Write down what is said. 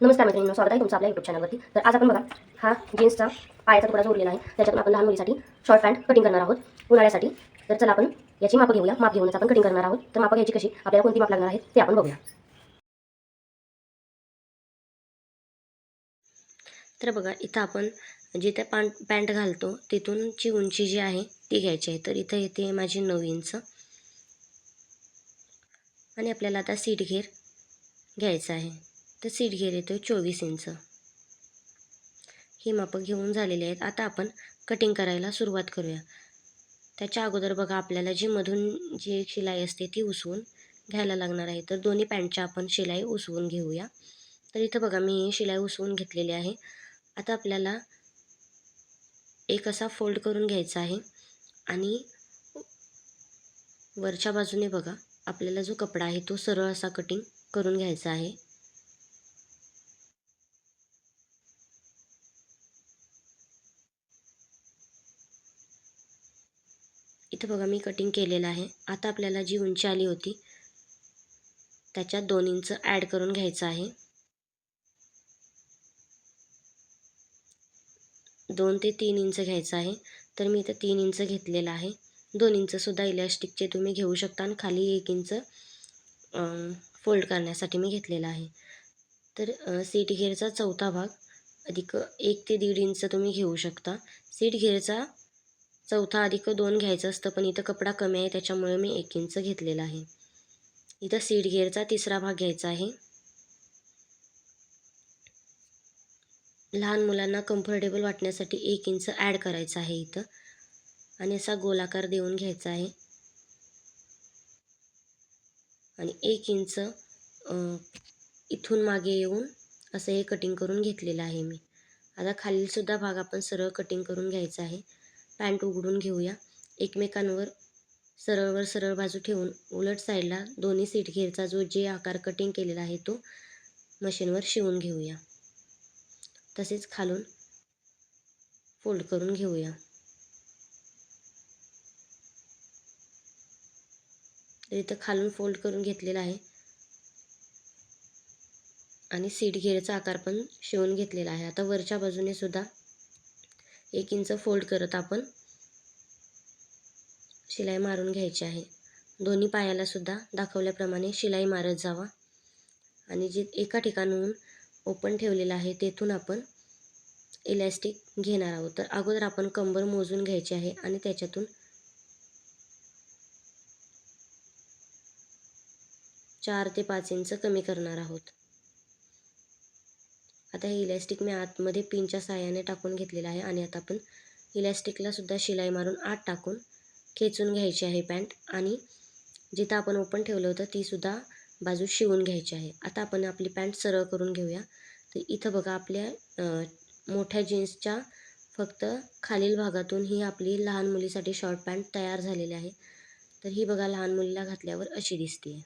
नमस्कार मित्रांनो स्वागत आहे तुमचं आपल्या युट्यूब चॅनलवरती तर आज आपण बघा हा जीन्सचा पायाचा तुकडा जोडलेला आहे. त्याच्यातून आपण लहान मुलीसाठी शॉर्ट पॅन्ट कटिंग करणार आहोत. उन्हाळ्यासाठी. तर चला आपण याची माप घेऊया. माप घेऊनच आपण कटिंग करणार आहोत. तर माप घ्यायची कशी? आपल्याला कोणती माप लागणार आहे ते आपण बघूया. तर बघा इथं आपण जिथे पॅन्ट पॅन्ट घालतो तिथूनची उंची जी आहे ती घ्यायची आहे. तर इथं येते माझी नऊ इंच. आणि आपल्याला आता सीट घेर घ्यायचं आहे. तर सीट घेर येतो चोवीस इंच. ही मापं घेऊन झालेली आहेत. आता आपण कटिंग करायला सुरुवात करूया. त्याच्या अगोदर बघा आपल्याला जी मधून जी एक शिलाई असते ती उसवून घ्यायला लागणार आहे. तर दोन्ही पॅन्टच्या आपण शिलाई उसवून घेऊया. तर इथं बघा मी ही शिलाई उसवून घेतलेली आहे. आता आपल्याला एक असा फोल्ड करून घ्यायचा आहे. आणि वरच्या बाजूने बघा आपल्याला जो कपडा आहे तो सरळ असा कटिंग करून घ्यायचा आहे. इथं बघा मी कटिंग केलेलं आहे. आता आपल्याला जी उंची आली होती त्याच्यात दोन इंच ॲड करून घ्यायचं आहे. दोन ते तीन इंच घ्यायचं आहे. तर मी इथं तीन इंच घेतलेलं आहे. दोन इंचसुद्धा इलॅस्टिकचे तुम्ही घेऊ शकता आणि खाली एक इंच फोल्ड करण्यासाठी मी घेतलेला आहे. तर सीट घेरचा चौथा भाग अधिक एक ते दीड इंच तुम्ही घेऊ शकता. सीट घेरचा चौथा अधिक दोन घ्यायचं असतं पण इथं कपडा कमी आहे त्याच्यामुळे मी एक इंच घेतलेला आहे. इथं सीड घेरचा तिसरा भाग घ्यायचा आहे. लहान मुलांना कम्फर्टेबल वाटण्यासाठी एक इंच ॲड करायचं आहे इथं. आणि असा गोलाकार देऊन घ्यायचा आहे. आणि एक इंच इथून मागे येऊन असं हे कटिंग करून घेतलेलं आहे मी. आता खालीलसुद्धा भाग आपण सरळ कटिंग करून घ्यायचा आहे. पॅन्ट उघडून घेऊया. एकमेकांवर सरळवर सरळ बाजू ठेवून उलट साईडला दोन्ही सीट घेरचा जो जे आकार कटिंग केलेला आहे तो मशीनवर शिवून घेऊया. तसेच खालून फोल्ड करून घेऊया. इथं खालून फोल्ड करून घेतलेला आहे. आणि सीट घेरचा आकार पण शिवून घेतलेला आहे. आता वरच्या बाजूने सुद्धा एक इंच फोल्ड करत आपण शिलाई मारून घ्यायची आहे. दोन्ही पायाला सुद्धा दाखवल्याप्रमाणे शिलाई मारत जावा. आणि जे एका ठिकाणाहून ओपन ठेवलेलं आहे तेथून आपण इलॅस्टिक घेणार आहोत. तर अगोदर आपण कंबर मोजून घ्यायची आहे आणि त्याच्यातून चार ते पाच इंच कमी करणार आहोत. आता हे इलॅस्टिक मी आतमध्ये पिनच्या साह्याने टाकून घेतलेलं आहे आणि आता आपण इलॅस्टिकला सुद्धा शिलाई मारून आत टाकून खेचून घ्यायची आहे पॅन्ट आणि जिथं आपण ओपन ठेवलं होतं तीसुद्धा बाजू शिवून घ्यायची आहे. आता आपण आपली पॅन्ट सरळ करून घेऊया. तर इथं बघा आपल्या मोठ्या जीन्सच्या फक्त खालील भागातून ही आपली लहान मुलीसाठी शॉर्ट पॅन्ट तयार झालेली आहे. तर ही बघा लहान मुलीला घातल्यावर अशी दिसते